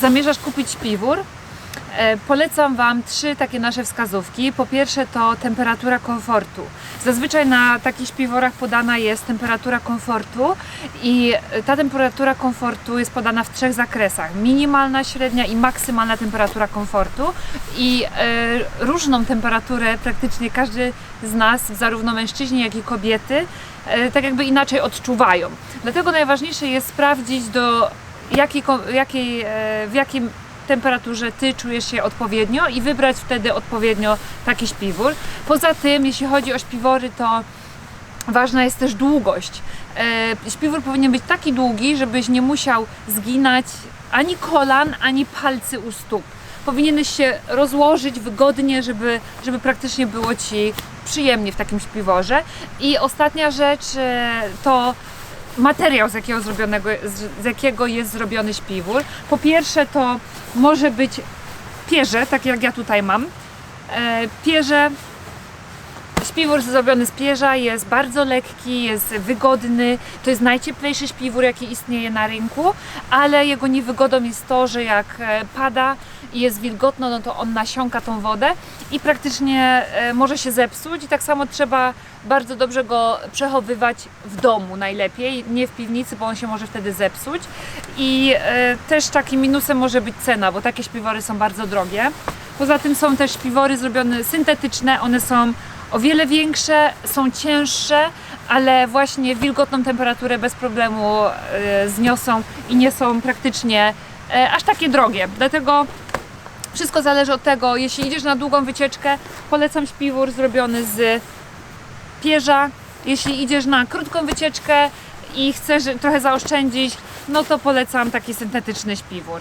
zamierzasz kupić śpiwór, e, polecam Wam trzy takie nasze wskazówki. Po pierwsze to temperatura komfortu. Zazwyczaj na takich śpiworach podana jest temperatura komfortu i e, ta temperatura komfortu jest podana w trzech zakresach. Minimalna, średnia i maksymalna temperatura komfortu i e, różną temperaturę praktycznie każdy z nas, zarówno mężczyźni jak i kobiety, tak jakby inaczej odczuwają. Dlatego najważniejsze jest sprawdzić do jakiej, jakiej, w jakim temperaturze ty czujesz się odpowiednio i wybrać wtedy odpowiednio taki śpiwór. Poza tym, jeśli chodzi o śpiwory, to ważna jest też długość. E, śpiwór powinien być taki długi, żebyś nie musiał zginać ani kolan, ani palcy u stóp. Powinieneś się rozłożyć wygodnie, żeby, żeby praktycznie było ci przyjemnie w takim śpiworze. I ostatnia rzecz e, to materiał, z jakiego, zrobionego, z, jakiego jest zrobiony śpiwór. Po pierwsze to może być pierze, tak jak ja tutaj mam. E, pierze Śpiwór zrobiony z pierza jest bardzo lekki, jest wygodny. To jest najcieplejszy śpiwór, jaki istnieje na rynku, ale jego niewygodą jest to, że jak e, pada i jest wilgotno, no to on nasiąka tą wodę i praktycznie e, może się zepsuć. I tak samo trzeba bardzo dobrze go przechowywać w domu najlepiej, nie w piwnicy, bo on się może wtedy zepsuć. I e, też takim minusem może być cena, bo takie śpiwory są bardzo drogie. Poza tym są też śpiwory zrobione syntetyczne, one są o wiele większe, są cięższe, ale właśnie wilgotną temperaturę bez problemu e, zniosą i nie są praktycznie e, aż takie drogie. Dlatego wszystko zależy od tego, jeśli idziesz na długą wycieczkę, polecam śpiwór zrobiony z pierza. Jeśli idziesz na krótką wycieczkę i chcesz trochę zaoszczędzić, no to polecam taki syntetyczny śpiwór.